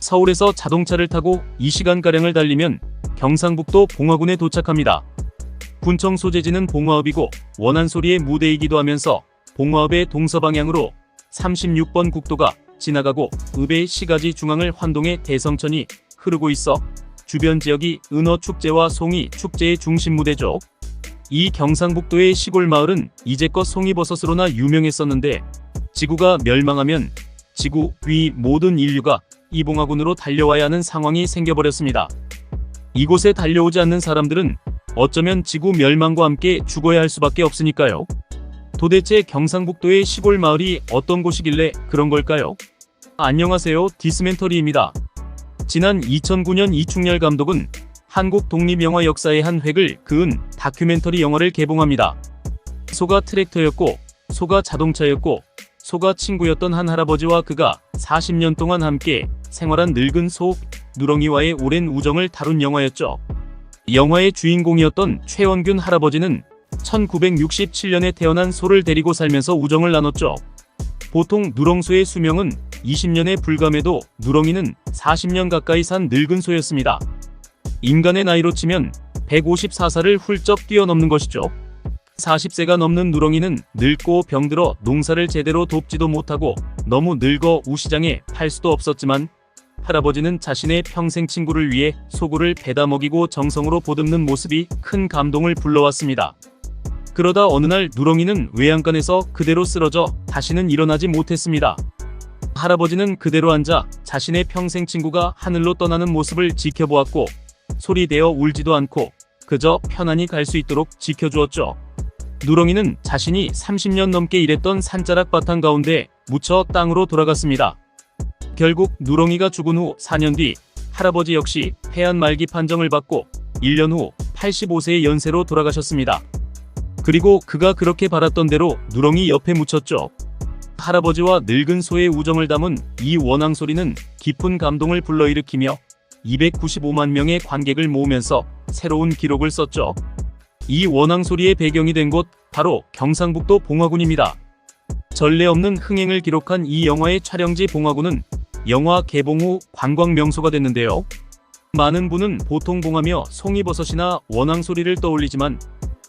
서울에서 자동차를 타고 2시간가량을 달리면 경상북도 봉화군에 도착합니다. 군청 소재지는 봉화읍이고 원안소리의 무대이기도 하면서 봉화읍의 동서방향으로 36번 국도가 지나가고 읍의 시가지 중앙을 환동해 대성천이 흐르고 있어 주변 지역이 은어 축제와 송이 축제의 중심 무대죠. 이 경상북도의 시골 마을은 이제껏 송이버섯으로나 유명했었는데 지구가 멸망하면 지구 위 모든 인류가 이봉화군으로 달려와야 하는 상황이 생겨버렸습니다. 이곳에 달려오지 않는 사람들은 어쩌면 지구 멸망과 함께 죽어야 할 수밖에 없으니까요. 도대체 경상북도의 시골 마을이 어떤 곳이길래 그런 걸까요? 안녕하세요. 디스멘터리입니다. 지난 2009년 이충렬 감독은 한국 독립영화 역사의 한 획을 그은 다큐멘터리 영화를 개봉합니다. 소가 트랙터였고, 소가 자동차였고, 소가 친구였던 한 할아버지와 그가 40년 동안 함께 생활한 늙은 소 누렁이와의 오랜 우정을 다룬 영화였죠. 영화의 주인공이었던 최원균 할아버지는 1967년에 태어난 소를 데리고 살면서 우정을 나눴죠. 보통 누렁소의 수명은 20년에 불과해도 누렁이는 40년 가까이 산 늙은 소였습니다. 인간의 나이로 치면 154살을 훌쩍 뛰어넘는 것이죠. 40세가 넘는 누렁이는 늙고 병들어 농사를 제대로 돕지도 못하고 너무 늙어 우시장에 팔 수도 없었지만 할아버지는 자신의 평생 친구를 위해 소구를 배다 먹이고 정성으로 보듬는 모습이 큰 감동을 불러왔습니다. 그러다 어느 날 누렁이는 외양간에서 그대로 쓰러져 다시는 일어나지 못했습니다. 할아버지는 그대로 앉아 자신의 평생 친구가 하늘로 떠나는 모습을 지켜보았고 소리대어 울지도 않고 그저 편안히 갈 수 있도록 지켜주었죠. 누렁이는 자신이 30년 넘게 일했던 산자락 바탕 가운데 묻혀 땅으로 돌아갔습니다. 결국 누렁이가 죽은 후 4년 뒤 할아버지 역시 폐암 말기 판정을 받고 1년 후 85세의 연세로 돌아가셨습니다. 그리고 그가 그렇게 바랐던 대로 누렁이 옆에 묻혔죠. 할아버지와 늙은 소의 우정을 담은 이 원앙 소리는 깊은 감동을 불러일으키며 295만 명의 관객을 모으면서 새로운 기록을 썼죠. 이 원앙 소리의 배경이 된 곳 바로 경상북도 봉화군입니다. 전례 없는 흥행을 기록한 이 영화의 촬영지 봉화군은 영화 개봉 후 관광 명소가 됐는데요. 많은 분은 보통 봉하며 송이버섯이나 원앙 소리를 떠올리지만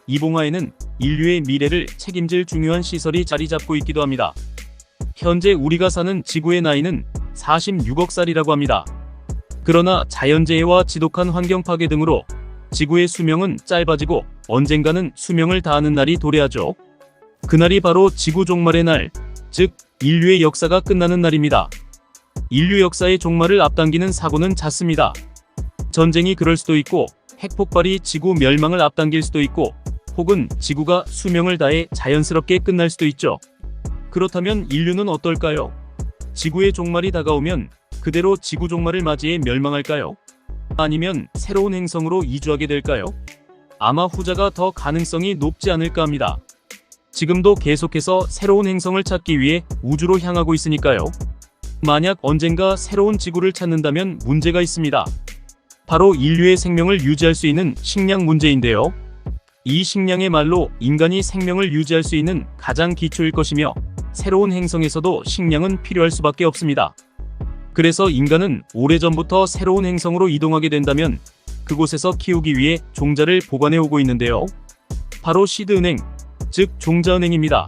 이 봉화에는 인류의 미래를 책임질 중요한 시설이 자리 잡고 있기도 합니다. 현재 우리가 사는 지구의 나이는 46억 살이라고 합니다. 그러나 자연재해와 지독한 환경 파괴 등으로 지구의 수명은 짧아지고 언젠가는 수명을 다하는 날이 도래하죠. 그날이 바로 지구 종말의 날, 즉 인류의 역사가 끝나는 날입니다. 인류 역사의 종말을 앞당기는 사고는 잦습니다. 전쟁이 그럴 수도 있고 핵폭발이 지구 멸망을 앞당길 수도 있고 혹은 지구가 수명을 다해 자연스럽게 끝날 수도 있죠. 그렇다면 인류는 어떨까요? 지구의 종말이 다가오면 그대로 지구 종말을 맞이해 멸망할까요? 아니면 새로운 행성으로 이주하게 될까요? 아마 후자가 더 가능성이 높지 않을까 합니다. 지금도 계속해서 새로운 행성을 찾기 위해 우주로 향하고 있으니까요. 만약 언젠가 새로운 지구를 찾는다면 문제가 있습니다. 바로 인류의 생명을 유지할 수 있는 식량 문제인데요. 이 식량의 말로 인간이 생명을 유지할 수 있는 가장 기초일 것이며 새로운 행성에서도 식량은 필요할 수밖에 없습니다. 그래서 인간은 오래전부터 새로운 행성으로 이동하게 된다면 그곳에서 키우기 위해 종자를 보관해 오고 있는데요. 바로 시드은행, 즉 종자은행입니다.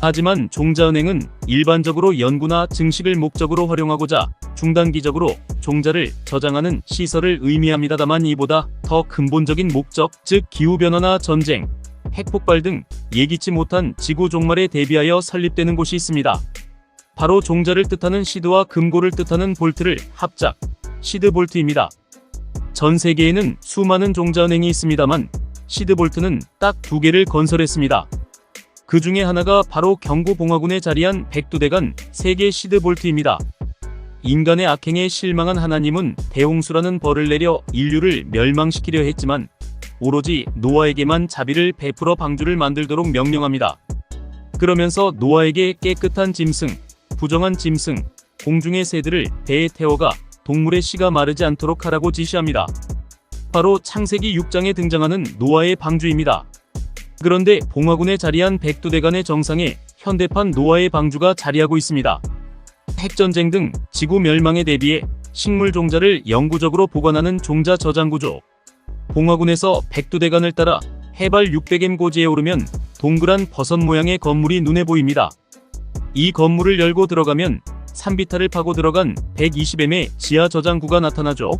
하지만 종자은행은 일반적으로 연구나 증식을 목적으로 활용하고자 중단기적으로 종자를 저장하는 시설을 의미합니다. 다만 이보다 더 근본적인 목적, 즉 기후변화나 전쟁, 핵폭발 등 예기치 못한 지구 종말에 대비하여 설립되는 곳이 있습니다. 바로 종자를 뜻하는 시드와 금고를 뜻하는 볼트를 합작, 시드 볼트입니다. 전 세계에는 수많은 종자은행이 있습니다만 시드 볼트는 딱 두 개를 건설했습니다. 그 중에 하나가 바로 경구봉화군에 자리한 백두대간 세계 시드 볼트입니다. 인간의 악행에 실망한 하나님은 대홍수라는 벌을 내려 인류를 멸망시키려 했지만 오로지 노아에게만 자비를 베풀어 방주를 만들도록 명령합니다. 그러면서 노아에게 깨끗한 짐승, 부정한 짐승, 공중의 새들을 배에 태워가 동물의 씨가 마르지 않도록 하라고 지시합니다. 바로 창세기 6장에 등장하는 노아의 방주입니다. 그런데 봉화군에 자리한 백두대간의 정상에 현대판 노아의 방주가 자리하고 있습니다. 핵전쟁 등 지구 멸망에 대비해 식물 종자를 영구적으로 보관하는 종자 저장 구조. 봉화군에서 백두대간을 따라 해발 600m 고지에 오르면 동그란 버섯 모양의 건물이 눈에 보입니다. 이 건물을 열고 들어가면 산비탈을 파고 들어간 120m의 지하 저장구가 나타나죠.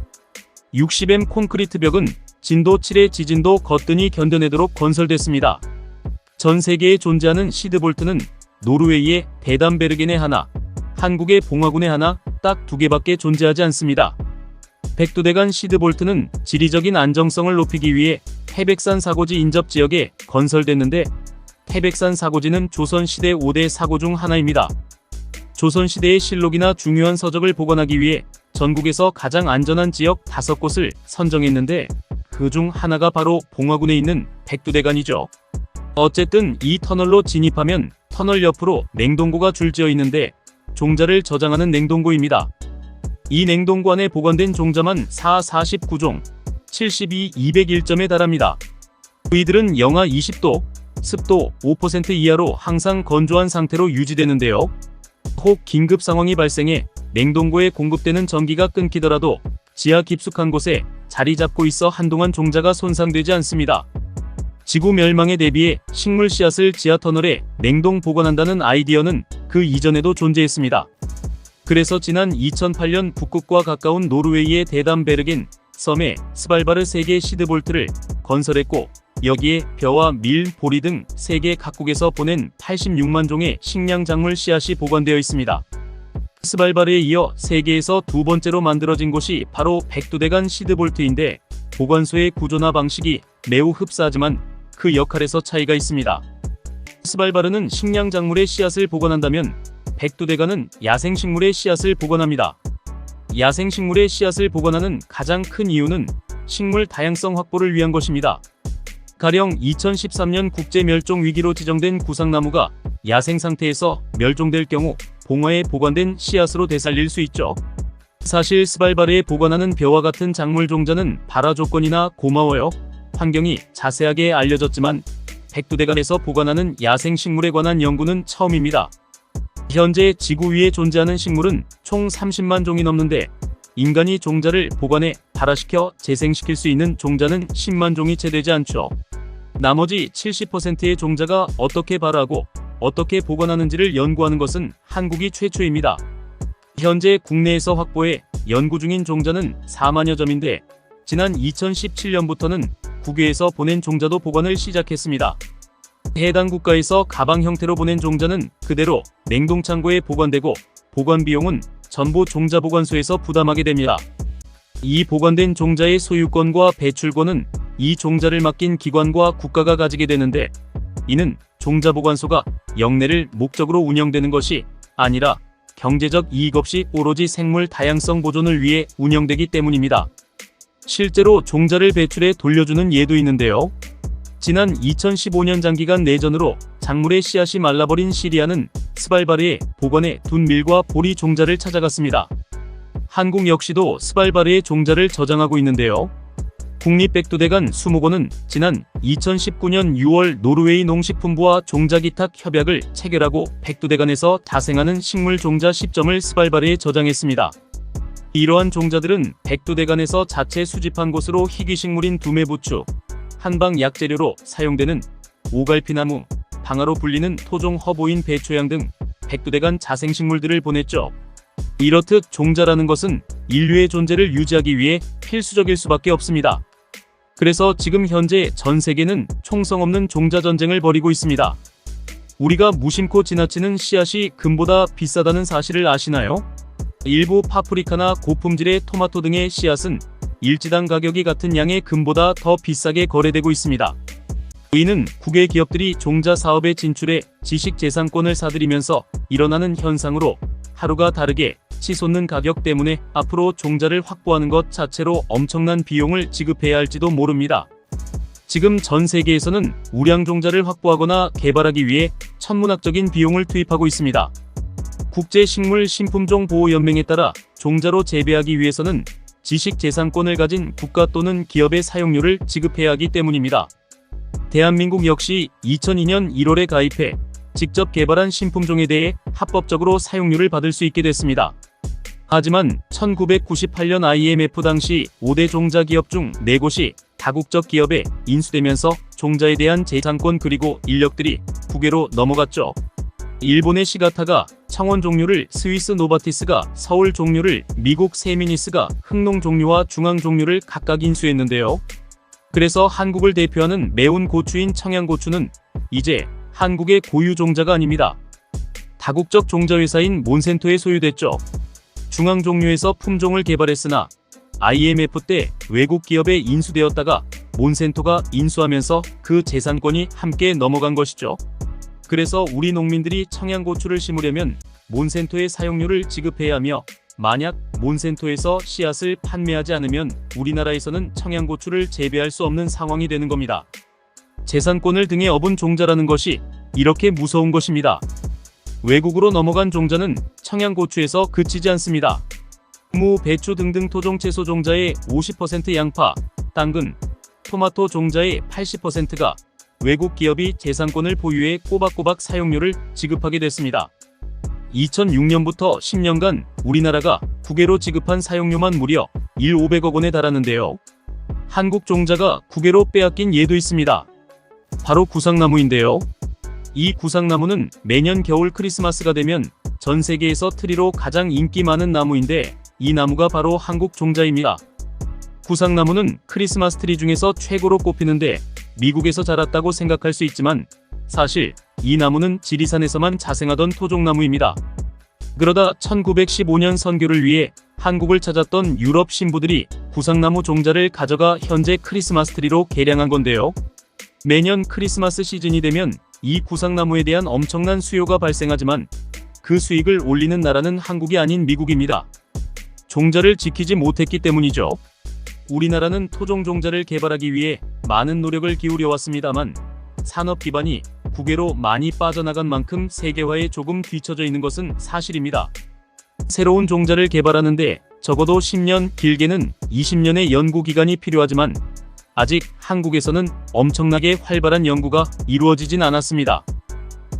60m 콘크리트 벽은 진도 7의 지진도 거뜬히 견뎌내도록 건설됐습니다. 전 세계에 존재하는 시드볼트는 노르웨이의 대담베르겐에 하나, 한국의 봉화군에 하나, 딱 두 개밖에 존재하지 않습니다. 백두대간 시드볼트는 지리적인 안정성을 높이기 위해 태백산 사고지 인접 지역에 건설됐는데 태백산 사고지는 조선시대 5대 사고 중 하나입니다. 조선시대의 실록이나 중요한 서적을 보관하기 위해 전국에서 가장 안전한 지역 5곳을 선정했는데 그 중 하나가 바로 봉화군에 있는 백두대간이죠. 어쨌든 이 터널로 진입하면 터널 옆으로 냉동고가 줄지어 있는데 종자를 저장하는 냉동고입니다. 이 냉동고 안에 보관된 종자만 4, 49종, 72, 201점에 달합니다. 이들은 영하 20도, 습도 5% 이하로 항상 건조한 상태로 유지되는데요. 혹 긴급 상황이 발생해 냉동고에 공급되는 전기가 끊기더라도 지하 깊숙한 곳에 자리 잡고 있어 한동안 종자가 손상되지 않습니다. 지구 멸망에 대비해 식물 씨앗을 지하 터널에 냉동 보관한다는 아이디어는 그 이전에도 존재했습니다. 그래서 지난 2008년 북극과 가까운 노르웨이의 대담베르겐 섬에 스발바르 세계 시드볼트를 건설했고 여기에 벼와 밀, 보리 등 세계 각국에서 보낸 86만 종의 식량 작물 씨앗이 보관되어 있습니다. 스발바르에 이어 세계에서 두 번째로 만들어진 곳이 바로 백두대간 시드볼트인데 보관소의 구조나 방식이 매우 흡사하지만 그 역할에서 차이가 있습니다. 스발바르는 식량 작물의 씨앗을 보관한다면 백두대간은 야생식물의 씨앗을 보관합니다. 야생식물의 씨앗을 보관하는 가장 큰 이유는 식물 다양성 확보를 위한 것입니다. 가령 2013년 국제 멸종 위기로 지정된 구상나무가 야생 상태에서 멸종될 경우 봉화에 보관된 씨앗으로 되살릴 수 있죠. 사실 스발바르에 보관하는 벼와 같은 작물 종자는 발화 조건이나 고마워요. 환경이 자세하게 알려졌지만 백두대간에서 보관하는 야생 식물에 관한 연구는 처음입니다. 현재 지구 위에 존재하는 식물은 총 30만 종이 넘는데 인간이 종자를 보관해 발화시켜 재생시킬 수 있는 종자는 10만 종이 채 되지 않죠. 나머지 70%의 종자가 어떻게 발화하고 어떻게 보관하는지를 연구하는 것은 한국이 최초입니다. 현재 국내에서 확보해 연구 중인 종자는 4만여 점인데 지난 2017년부터는 국외에서 보낸 종자도 보관을 시작했습니다. 해당 국가에서 가방 형태로 보낸 종자는 그대로 냉동창고에 보관되고 보관 비용은 전부 종자 보관소에서 부담하게 됩니다. 이 보관된 종자의 소유권과 배출권은 이 종자를 맡긴 기관과 국가가 가지게 되는데 이는 종자 보관소가 영내를 목적으로 운영되는 것이 아니라 경제적 이익 없이 오로지 생물 다양성 보존을 위해 운영되기 때문입니다. 실제로 종자를 배출해 돌려주는 예도 있는데요. 지난 2015년 장기간 내전으로 작물의 씨앗이 말라버린 시리아는 스발바르에 보관해 둔 밀과 보리 종자를 찾아갔습니다. 한국 역시도 스발바르에 종자를 저장하고 있는데요. 국립백두대간 수목원은 지난 2019년 6월 노르웨이 농식품부와 종자기탁 협약을 체결하고 백두대간에서 자생하는 식물 종자 10점을 스발바르에 저장했습니다. 이러한 종자들은 백두대간에서 자체 수집한 곳으로 희귀식물인 두메부추, 한방 약재료로 사용되는 오갈피나무, 방아로 불리는 토종 허보인 배초양 등 백두대간 자생식물들을 보냈죠. 이렇듯 종자라는 것은 인류의 존재를 유지하기 위해 필수적일 수밖에 없습니다. 그래서 지금 현재 전 세계는 총성 없는 종자 전쟁을 벌이고 있습니다. 우리가 무심코 지나치는 씨앗이 금보다 비싸다는 사실을 아시나요? 일부 파프리카나 고품질의 토마토 등의 씨앗은 일지당 가격이 같은 양의 금보다 더 비싸게 거래되고 있습니다. 이는 국외 기업들이 종자 사업에 진출해 지식 재산권을 사들이면서 일어나는 현상으로 하루가 다르게 치솟는 가격 때문에 앞으로 종자를 확보하는 것 자체로 엄청난 비용을 지급해야 할지도 모릅니다. 지금 전 세계에서는 우량 종자를 확보하거나 개발하기 위해 천문학적인 비용을 투입하고 있습니다. 국제식물 신품종 보호연맹에 따라 종자로 재배하기 위해서는 지식재산권을 가진 국가 또는 기업의 사용료를 지급해야 하기 때문입니다. 대한민국 역시 2002년 1월에 가입해 직접 개발한 신품종에 대해 합법적으로 사용료를 받을 수 있게 됐습니다. 하지만 1998년 IMF 당시 5대 종자 기업 중 4곳이 다국적 기업에 인수되면서 종자에 대한 재산권 그리고 인력들이 국외로 넘어갔죠. 일본의 시가타가 창원 종류를 스위스 노바티스가 서울 종류를 미국 세미니스가 흥농 종류와 중앙 종류를 각각 인수했는데요. 그래서 한국을 대표하는 매운 고추인 청양고추는 이제 한국의 고유 종자가 아닙니다. 다국적 종자 회사인 몬센토에 소유됐죠. 중앙 종류에서 품종을 개발했으나 IMF 때 외국 기업에 인수되었다가 몬센토가 인수하면서 그 재산권이 함께 넘어간 것이죠. 그래서 우리 농민들이 청양고추를 심으려면 몬센토의 사용료를 지급해야 하며 만약 몬센토에서 씨앗을 판매하지 않으면 우리나라에서는 청양고추를 재배할 수 없는 상황이 되는 겁니다. 재산권을 등에 업은 종자라는 것이 이렇게 무서운 것입니다. 외국으로 넘어간 종자는 청양고추에서 그치지 않습니다. 무, 배추 등등 토종 채소 종자의 50% 양파, 당근, 토마토 종자의 80%가 외국 기업이 재산권을 보유해 꼬박꼬박 사용료를 지급하게 됐습니다. 2006년부터 10년간 우리나라가 국외로 지급한 사용료만 무려 1 500억 원에 달하는데요. 한국 종자가 국외로 빼앗긴 예도 있습니다. 바로 구상나무인데요. 이 구상나무는 매년 겨울 크리스마스가 되면 전 세계에서 트리로 가장 인기 많은 나무인데 이 나무가 바로 한국 종자입니다. 구상나무는 크리스마스 트리 중에서 최고로 꼽히는데 미국에서 자랐다고 생각할 수 있지만 사실 이 나무는 지리산에서만 자생하던 토종나무입니다. 그러다 1915년 선교를 위해 한국을 찾았던 유럽 신부들이 구상나무 종자를 가져가 현재 크리스마스 트리로 개량한 건데요. 매년 크리스마스 시즌이 되면 이 구상나무에 대한 엄청난 수요가 발생하지만 그 수익을 올리는 나라는 한국이 아닌 미국입니다. 종자를 지키지 못했기 때문이죠. 우리나라는 토종 종자를 개발하기 위해 많은 노력을 기울여 왔습니다만 산업 기반이 국외로 많이 빠져나간 만큼 세계화에 조금 뒤처져 있는 것은 사실입니다. 새로운 종자를 개발하는데 적어도 10년, 길게는 20년의 연구 기간이 필요하지만 아직 한국에서는 엄청나게 활발한 연구가 이루어지진 않았습니다.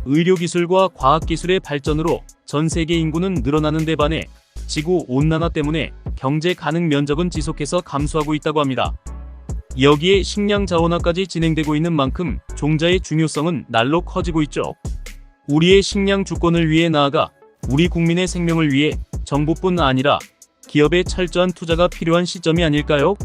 의료기술과 과학기술의 발전으로 전 세계 인구는 늘어나는 데 반해 지구 온난화 때문에 경제 가능 면적은 지속해서 감소하고 있다고 합니다. 여기에 식량 자원화까지 진행되고 있는 만큼 종자의 중요성은 날로 커지고 있죠. 우리의 식량 주권을 위해 나아가 우리 국민의 생명을 위해 정부뿐 아니라 기업의 철저한 투자가 필요한 시점이 아닐까요?